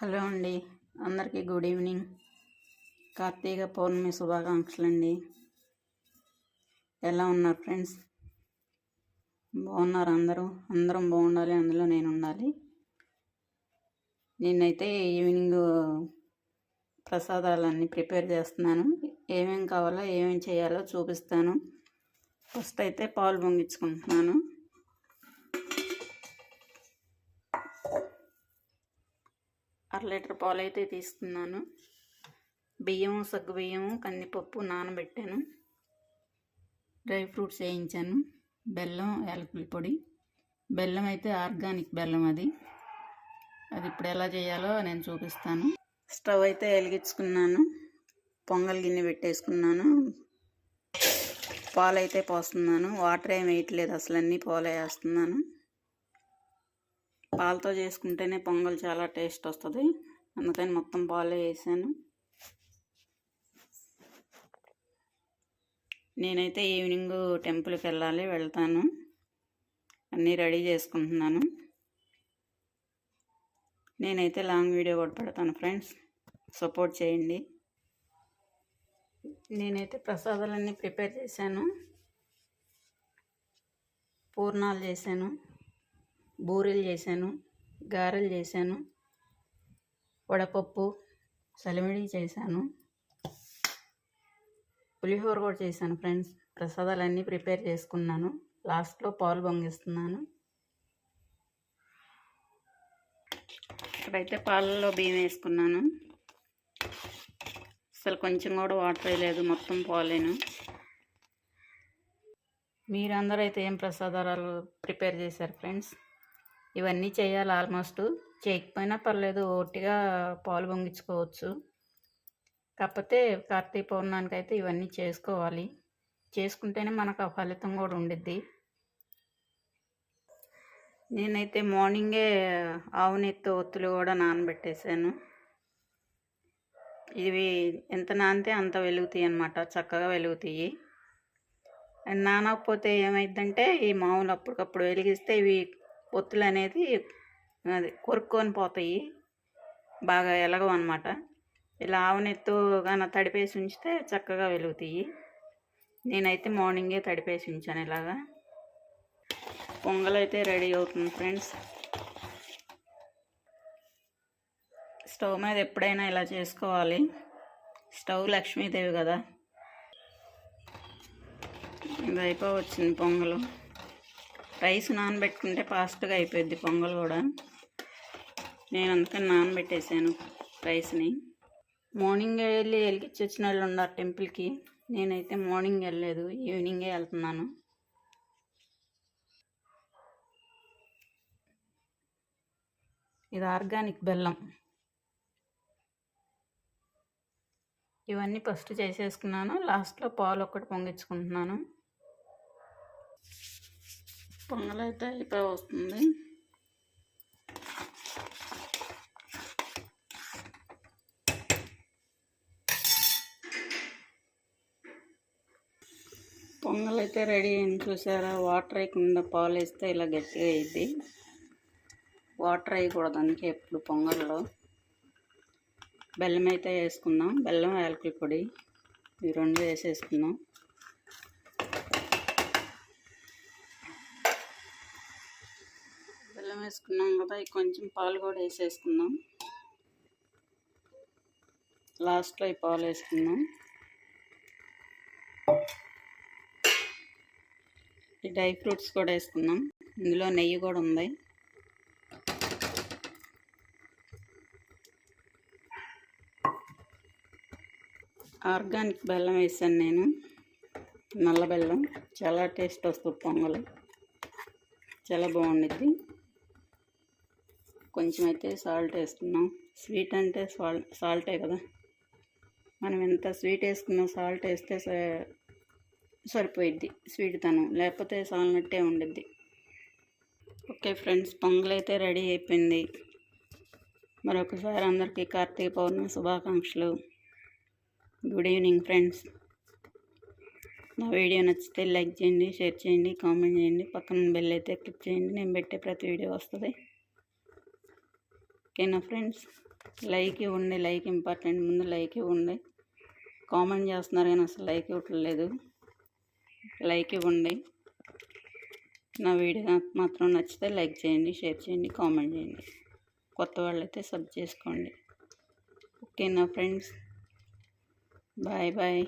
Hello అండి. అందరికీ good evening. Karthika Pournami శుభాకాంక్షలు అండి ఎలా ఉన్నారు ఫ్రెండ్స్? బాగున్నారు అందరూ? అందరం బాగుండాలి అందులో నేను ఉండాలి నేనైతే ఈవినింగ్ ప్రసాదాలన్నీ ప్రిపేర్ చేస్తున్నాను. ఏమేం కావాలో ఏమేం చేయాలో చూపిస్తాను. ఫస్ట్ అయితే పాలు పొంగించుకుంటున్నాను. అర లీటర్ పాలు అయితే తీసుకున్నాను. బియ్యం సగ్గు బియ్యం కందిపప్పు నానబెట్టాను. డ్రై ఫ్రూట్స్ వేయించాను. బెల్లం యాలకుల పొడి. బెల్లం అయితే ఆర్గానిక్ బెల్లం అది. అది ఇప్పుడు ఎలా చేయాలో నేను చూపిస్తాను. స్టవ్ అయితే వెలిగించుకున్నాను. పొంగల్ గిన్నె పెట్టేసుకున్నాను. పాలు అయితే పోస్తున్నాను. వాటర్ ఏమి వేయట్లేదు. అసలు అన్నీ పాలు వేస్తున్నాను. పాలతో చేసుకుంటేనే పొంగల్ చాలా టేస్ట్ వస్తుంది. అందుకని మొత్తం పాలే వేసాను నేనైతే ఈవినింగ్ టెంపుల్కి వెళ్ళాలి వెళ్తాను. అన్నీ రెడీ చేసుకుంటున్నాను. నేనైతే లాంగ్ వీడియో కూడా పెడతాను ఫ్రెండ్స్. సపోర్ట్ చేయండి. నేనైతే ప్రసాదాలన్నీ ప్రిపేర్ చేశాను. పూర్ణాలు చేశాను. బూరెలు చేశాను గారెలు చేశాను వడపప్పు సలిమిడి చేశాను పులిహోర కూడా చేశాను ఫ్రెండ్స్. ప్రసాదాలన్నీ ప్రిపేర్ చేసుకున్నాను. లాస్ట్లో పాలు పొంగిస్తున్నాను. ఇక్కడైతే పాలలో బియ్యం వేసుకున్నాను. అసలు కొంచెం కూడా వాటర్ వేయలేదు మొత్తం పాలేను. మీరందరూ అయితే ఏం ప్రసాదాలు ప్రిపేర్ చేశారు ఫ్రెండ్స్? ఇవన్నీ చేయాలి ఆల్మోస్ట్. చేయకపోయినా పర్లేదు ఒట్టిగా పాలు పొంగించుకోవచ్చు. కాకపోతే కార్తీక పౌర్ణానికి అయితే ఇవన్నీ చేసుకోవాలి. చేసుకుంటేనే మనకు ఆ ఫలితం కూడా ఉండిద్ది. నేనైతే మార్నింగే ఆవు నెత్తి ఒత్తులు కూడా నానబెట్టేశాను. ఇవి ఎంత నానితే అంత వెలుగుతాయి అనమాట చక్కగా వెలుగుతాయి. నానకపోతే ఏమైందంటే ఈ మామూలు అప్పటికప్పుడు వెలిగిస్తే ఇవి పొత్తులు అనేది అది కొరుక్కొని పోతాయి. బాగా ఎలగవు అనమాట ఇలా ఆవునెత్తు కానీ తడిపేసి ఉంచితే చక్కగా వెలుగుతాయి. నేనైతే మార్నింగే తడిపేసి ఉంచాను ఇలాగా. పొంగలైతే రెడీ అవుతుంది ఫ్రెండ్స్. స్టవ్ మీద ఎప్పుడైనా ఇలా చేసుకోవాలి. స్టవ్ లక్ష్మీదేవి కదా. ఇది అయిపోవచ్చింది పొంగలు. రైస్ నానబెట్టుకుంటే ఫాస్ట్గా అయిపోద్ది పొంగల్ కూడా. నేను అందుకని నానబెట్టేసాను రైస్ని. మార్నింగ్ వెళ్ళి వెలిగించి వచ్చిన వాళ్ళు ఉన్నారు టెంపుల్కి. నేనైతే మార్నింగ్ వెళ్ళలేదు ఈవినింగే వెళ్తున్నాను. ఇది ఆర్గానిక్ బెల్లం. ఇవన్నీ ఫస్ట్ చేసేసుకున్నాను లాస్ట్లో పాలు ఒక్కటి పొంగించుకుంటున్నాను. పొంగల్ అయితే అయిపోయి వస్తుంది పొంగల్ అయితే రెడీ అయింది చూసారా? వాటర్ వేయకుండా పాలు వేస్తే ఇలా గట్టిగా అయింది వాటర్ వేయకూడదు అందుకే ఎప్పుడు పొంగల్లో. బెల్లం అయితే వేసుకుందాం. బెల్లం యాలకుల పొడి. ఈ రెండు వేసేసుకుందాం. బెల్లం వేసుకున్నాం కదా కొంచెం పాలు కూడా వేసేసుకుందాం. లాస్ట్లో ఈ పాలు వేసుకుందాం. ఈ డ్రై ఫ్రూట్స్ కూడా వేసుకుందాం. ఇందులో నెయ్యి కూడా ఉంది. ఆర్గానిక్ బెల్లం వేసాను నేను. నల్ల బెల్లం. చాలా టేస్ట్ వస్తుంది పొంగలు. చాలా బాగుండిద్ది. కొంచెం అయితే సాల్ట్ వేసుకున్నాం. స్వీట్ అంటే సాల్ట్ సాల్టే కదా. మనం ఎంత స్వీట్ వేసుకున్నా సాల్ట్ వేస్తే సరిపోయిద్ది స్వీట్ తనం లేకపోతే సాల్నట్టే ఉండిద్ది. ఓకే ఫ్రెండ్స్ పొంగల్ అయితే రెడీ అయిపోయింది. మరొకసారి అందరికీ కార్తీక పౌర్ణమి శుభాకాంక్షలు. Good evening friends. నా వీడియో నచ్చితే లైక్ చేయండి షేర్ చేయండి కామెంట్ చేయండి. పక్కన బెల్ అయితే క్లిక్ చేయండి. నేను పెట్టే ప్రతి వీడియో వస్తుంది. ఓకేనా ఫ్రెండ్స్? లైక్ ఇవ్వండి లైక్ ఇంపార్టెంట్. ముందు లైక్ ఇవ్వండి. కామెంట్ చేస్తున్నారు కానీ అసలు లైక్ ఇవ్వట్లేదు లైక్ ఇవ్వండి. నా వీడియో మాత్రం నచ్చితే లైక్ చేయండి షేర్ చేయండి కామెంట్ చేయండి. కొత్త వాళ్ళైతే సబ్ చేసుకోండి. ఓకేనా ఫ్రెండ్స్? Bye bye.